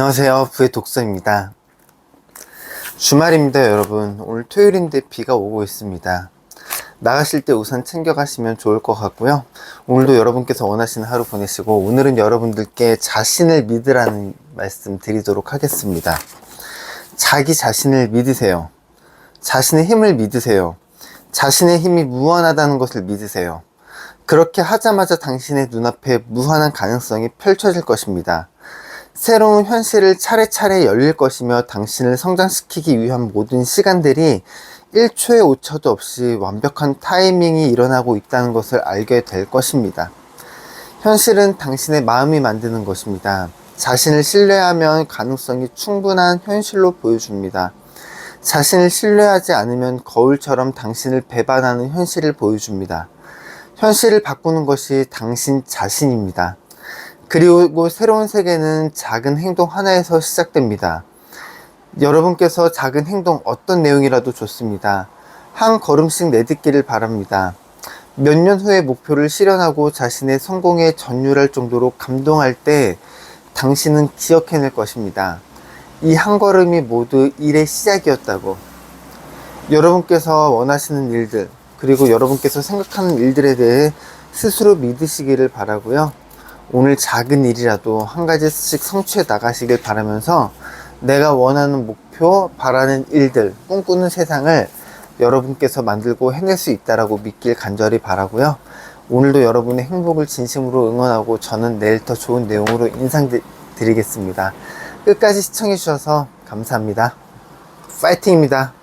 안녕하세요. 부의 독서입니다. 주말입니다, 여러분. 오늘 토요일인데 비가 오고 있습니다. 나가실 때 우산 챙겨가시면 좋을 것 같고요. 오늘도 여러분께서 원하시는 하루 보내시고, 오늘은 여러분들께 자신을 믿으라는 말씀 드리도록 하겠습니다. 자기 자신을 믿으세요. 자신의 힘을 믿으세요. 자신의 힘이 무한하다는 것을 믿으세요. 그렇게 하자마자 당신의 눈앞에 무한한 가능성이 펼쳐질 것입니다. 새로운 현실을 차례차례 열릴 것이며 당신을 성장시키기 위한 모든 시간들이 1초의 오차도 없이 완벽한 타이밍이 일어나고 있다는 것을 알게 될 것입니다. 현실은 당신의 마음이 만드는 것입니다. 자신을 신뢰하면 가능성이 충분한 현실로 보여줍니다. 자신을 신뢰하지 않으면 거울처럼 당신을 배반하는 현실을 보여줍니다. 현실을 바꾸는 것이 당신 자신입니다. 그리고 새로운 세계는 작은 행동 하나에서 시작됩니다. 여러분께서 작은 행동 어떤 내용이라도 좋습니다. 한 걸음씩 내딛기를 바랍니다. 몇 년 후에 목표를 실현하고 자신의 성공에 전율할 정도로 감동할 때 당신은 기억해낼 것입니다. 이 한 걸음이 모두 일의 시작이었다고. 여러분께서 원하시는 일들, 그리고 여러분께서 생각하는 일들에 대해 스스로 믿으시기를 바라고요. 오늘 작은 일이라도 한 가지씩 성취해 나가시길 바라면서 내가 원하는 목표, 바라는 일들, 꿈꾸는 세상을 여러분께서 만들고 해낼 수 있다라고 믿길 간절히 바라고요. 오늘도 여러분의 행복을 진심으로 응원하고 저는 내일 더 좋은 내용으로 인상드리겠습니다. 끝까지 시청해 주셔서 감사합니다. 파이팅입니다.